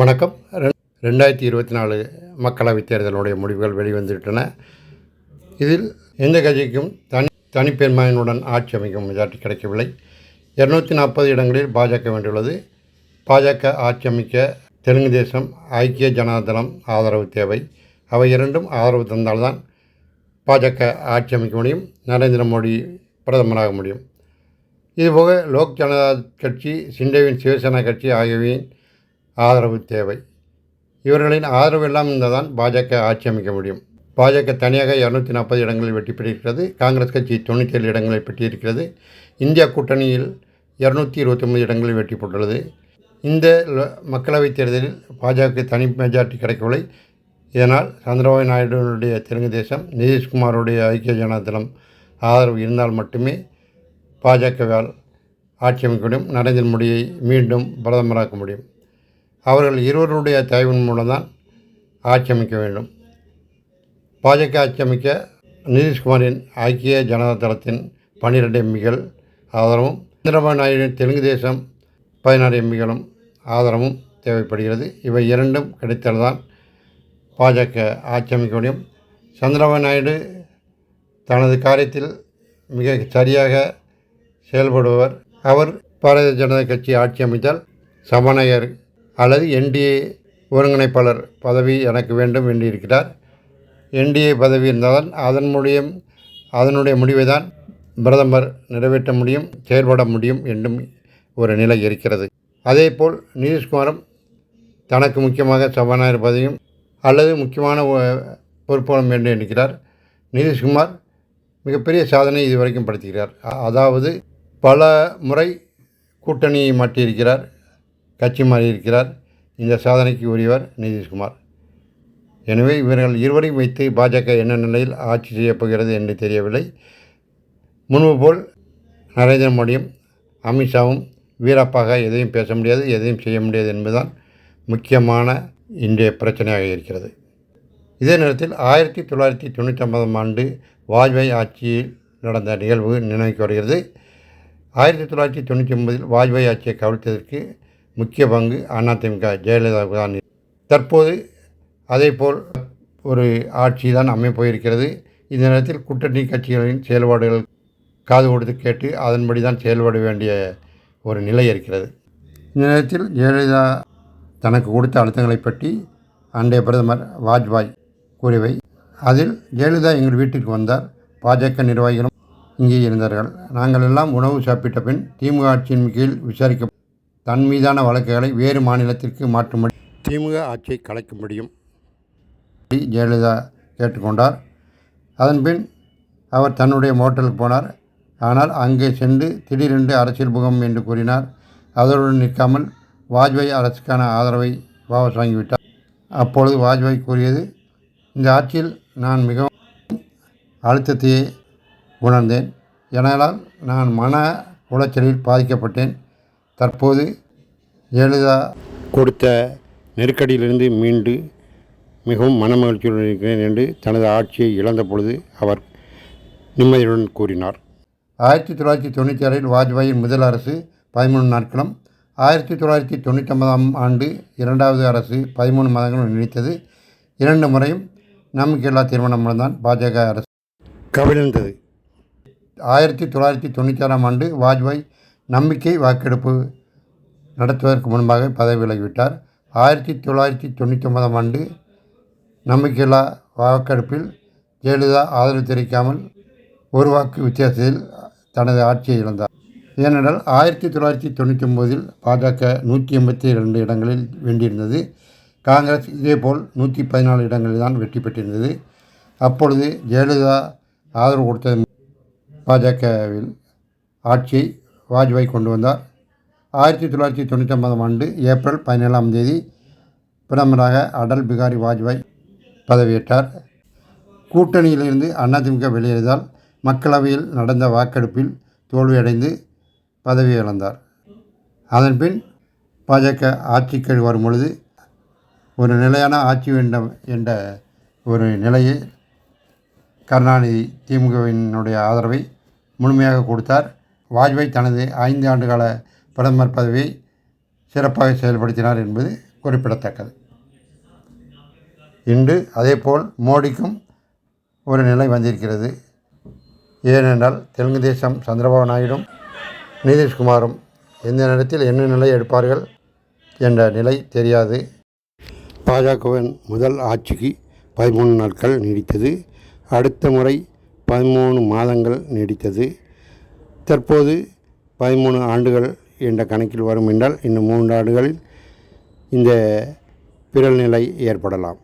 வணக்கம். ரெண்டாயிரத்தி இருபத்தி நாலு மக்களவைத் தேர்தலுடைய முடிவுகள் வெளிவந்துவிட்டன. இதில் எந்த கட்சிக்கும் தனி தனிப்பெருமையினுடன் ஆட்சி அமைக்கும் மெஜாரிட்டி கிடைக்கவில்லை. இரநூத்தி நாற்பது இடங்களில் பாஜக வென்றுள்ளது. பாஜக ஆட்சி அமைக்க தெலுங்கு தேசம் ஐக்கிய ஜனதாதளம் ஆதரவு தேவை. அவை இரண்டும் ஆதரவு தந்தால்தான் பாஜக ஆட்சி அமைக்க முடியும் நரேந்திர மோடி பிரதமராக முடியும். இதுபோக லோக் ஜனதா கட்சி சிண்டேவின் சிவசேனா கட்சி ஆகியவையின் ஆதரவு தேவை. இவர்களின் ஆதரவு எல்லாம் இருந்தால்தான் பாஜக ஆட்சி அமைக்க முடியும். பாஜக தனியாக இரநூத்தி நாற்பது இடங்களில் வெற்றி பெற்றிருக்கிறது. காங்கிரஸ் கட்சி தொண்ணூற்றி ஏழு இடங்களில் பெற்றிருக்கிறது. இந்தியா கூட்டணியில் இரநூத்தி இருபத்தொம்பது இடங்களில் வெற்றி பெற்றுள்ளது. இந்த மக்களவைத் தேர்தலில் பாஜக தனி மெஜாரிட்டி கிடைக்கவில்லை. இதனால் சந்திரபாபு நாயுடுனுடைய தெலுங்கு தேசம் நிதிஷ்குமாருடைய ஐக்கிய ஜனதளம் ஆதரவு இருந்தால் மட்டுமே பாஜகவால் ஆட்சி அமைக்க முடியும். நரேந்திர மோடியை மீண்டும் பிரதமராக்க முடியும். அவர்கள் இருவருடைய தயவின் மூலம்தான் ஆட்சி அமைக்க வேண்டும். பாஜக ஆட்சி அமைக்க நிதிஷ்குமாரின் ஐக்கிய ஜனதா தளத்தின் பன்னிரெண்டு எம்பிகள் ஆதரவும் சந்திரபாபு நாயுடு தெலுங்கு தேசம் பதினாறு எம்பிகளும் ஆதரவும் தேவைப்படுகிறது. இவை இரண்டும் கிடைத்தால்தான் பாஜக ஆட்சி அமைக்க முடியும். சந்திரபாபு நாயுடு தனது காரியத்தில் மிக சரியாக செயல்படுபவர். அவர் பாரதிய ஜனதா கட்சி ஆட்சி அமைத்தால் சபாநாயகர் அல்லது என்டிஏ ஒருங்கிணைப்பாளர் பதவி எனக்கு வேண்டும் என்றிருக்கிறார் என்டிஏ பதவி இருந்தால் அதன் மூலியம் அதனுடைய முடிவை தான் பிரதமர் நிறைவேற்ற முடியும் செயல்பட முடியும் என்றும் ஒரு நிலை இருக்கிறது. அதேபோல் நிதிஷ்குமாரும் தனக்கு முக்கியமாக சபாநாயகர் பதவியும் அல்லது முக்கியமான ஒ- பொறுப்புகளும் வேண்டும் என்கிறார். நிதிஷ்குமார் மிகப்பெரிய சாதனை இதுவரைக்கும் படுத்துகிறார் அதாவது பல முறை கூட்டணியை மாற்றியிருக்கிறார். கட்சி மாறியிருக்கிறார். இந்த சாதனைக்கு உரியவர் நிதிஷ்குமார். எனவே இவர்கள் இருவரையும் வைத்து பாஜக என்ன நிலையில் ஆட்சி செய்யப்போகிறது என்று தெரியவில்லை. முன்பு போல் நரேந்திர மோடியும் அமித்ஷாவும் வீரப்பாக எதையும் பேச முடியாது எதையும் செய்ய முடியாது என்பதுதான் முக்கியமான இன்றைய பிரச்சனையாக இருக்கிறது. இதே நேரத்தில் ஆயிரத்தி தொள்ளாயிரத்தி தொண்ணூற்றி ஐம்பதாம் ஆண்டு வாஜ்பாய் ஆட்சியில் நடந்த நிகழ்வு நினைவுக்கு வருகிறது. ஆயிரத்தி தொள்ளாயிரத்தி தொண்ணூற்றி ஒன்பதில் வாஜ்பாய் ஆட்சியை கவிழ்த்ததற்கு முக்கிய பங்கு அதிமுக ஜெயலலிதாவுக்கு தான். தற்போது அதேபோல் ஒரு ஆட்சி தான் அமைப்போயிருக்கிறது இந்த நேரத்தில் கூட்டணி கட்சிகளின் செயல்பாடுகள் காது கொடுத்து கேட்டு அதன்படி தான் செயல்பட வேண்டிய ஒரு நிலை இருக்கிறது. இந்த நேரத்தில் ஜெயலலிதா தனக்கு கொடுத்த அழுத்தங்களை பற்றி அன்றைய பிரதமர் வாஜ்பாய் கூறியவை. அதில் ஜெயலலிதா எங்கள் வீட்டிற்கு வந்தார். பாஜக நிர்வாகிகளும் இங்கே இருந்தார்கள். நாங்கள் எல்லாம் உணவு சாப்பிட்ட பின் திமுக ஆட்சியின் கீழ் விசாரிக்க தன் மீதான வழக்குகளை வேறு மாநிலத்திற்கு மாற்றும்படி திமுக ஆட்சியை கலைக்க முடியும் ஜெயலலிதா கேட்டுக்கொண்டார். அதன்பின் அவர் தன்னுடைய மோட்டலுக்கு போனார். ஆனால் அங்கே சென்று திடீரென்று அரசியல் முகம் என்று கூறினார். அதனுடன் நிற்காமல் வாஜ்பாய் அரசுக்கான ஆதரவை வாபஸ் வாங்கிவிட்டார். அப்பொழுது வாஜ்பாய் கூறியது இந்த ஆட்சியில் நான் மிகவும் அழுத்தத்தையே உணர்ந்தேன். எனலால் நான் மன உளைச்சலில் பாதிக்கப்பட்டேன். தற்போது ஜெயலலிதா கொடுத்த நெருக்கடியிலிருந்து மீண்டு மிகவும் மனமகிழ்ச்சியுடன் இருக்கிறேன் என்று தனது ஆட்சியை இழந்த பொழுது அவர் நிம்மதியுடன் கூறினார். ஆயிரத்தி தொள்ளாயிரத்தி தொண்ணூற்றி ஆறில் வாஜ்பாயின் முதல் அரசு பதிமூணு நாட்களும் ஆயிரத்தி தொள்ளாயிரத்தி தொண்ணூற்றி ஒன்பதாம் ஆண்டு இரண்டாவது அரசு பதிமூணு மாதங்களும் நீடித்தது. இரண்டு முறையும் நம்பிக்கையில்லா தீர்மானம் மூலம்தான் பாஜக அரசு. கவிழ்ந்தது. ஆயிரத்தி தொள்ளாயிரத்தி தொண்ணூற்றி ஆறாம் ஆண்டு வாஜ்பாய் நம்பிக்கை வாக்கெடுப்பு நடத்துவதற்கு முன்பாக பதவி விலகிவிட்டார். ஆயிரத்தி தொள்ளாயிரத்தி தொண்ணூற்றி ஒன்பதாம் ஆண்டு நம்பிக்கையில்லா வாக்கெடுப்பில் ஜெயலலிதா ஆதரவு தெரிவிக்காமல் ஒரு வாக்கு வித்தியாசத்தில் தனது ஆட்சியை இழந்தார். ஏனென்றால் ஆயிரத்தி தொள்ளாயிரத்தி தொண்ணூற்றி ஒம்போதில் பாஜக நூற்றி எண்பத்தி ரெண்டு இடங்களில் வென்றிருந்தது. காங்கிரஸ் இதேபோல் நூற்றி பதினாலு இடங்களில் தான் வெற்றி பெற்றிருந்தது. அப்பொழுது ஜெயலலிதா ஆதரவு கொடுத்த பாஜகவில் ஆட்சியை வாஜ்பாய் கொண்டு வந்தார். ஆயிரத்தி தொள்ளாயிரத்தி தொண்ணூற்றி ஒன்பதாம் ஆண்டு ஏப்ரல் பதினேழாம் தேதி பிரதமராக அடல் பிகாரி வாஜ்பாய் பதவியேற்றார். கூட்டணியிலிருந்து அதிமுக வெளியேறியதால் மக்களவையில் நடந்த வாக்கெடுப்பில் தோல்வியடைந்து பதவி இழந்தார் அதன்பின் பாஜக ஆட்சிக்கு வரும் பொழுது ஒரு நிலையான ஆட்சி வேண்டும் என்ற ஒரு நிலையை கருணாநிதி திமுகவினுடைய ஆதரவை முழுமையாக கொடுத்தார். வாஜ்பாய் தனது ஐந்து ஆண்டுகால பிரதமர் பதவியை சிறப்பாக செயல்படுத்தினார் என்பது குறிப்பிடத்தக்கது. இன்று அதேபோல் மோடிக்கும் ஒரு நிலை வந்திருக்கிறது. ஏனென்றால் தெலுங்கு தேசம் சந்திரபாபு நாயுடும் நிதிஷ்குமாரும் எந்த நேரத்தில் என்ன நிலை எடுப்பார்கள் என்ற நிலை தெரியாது. பாஜகவின் முதல் ஆட்சிக்கு பதிமூணு நாட்கள் நீடித்தது. அடுத்த முறை பதிமூணு மாதங்கள் நீடித்தது. தற்போது பதிமூணு ஆண்டுகள் என்ற கணக்கில் வரும் என்றால் இன்னும் மூன்று ஆண்டுகளில் இந்த பிறல் நிலை ஏற்படலாம்.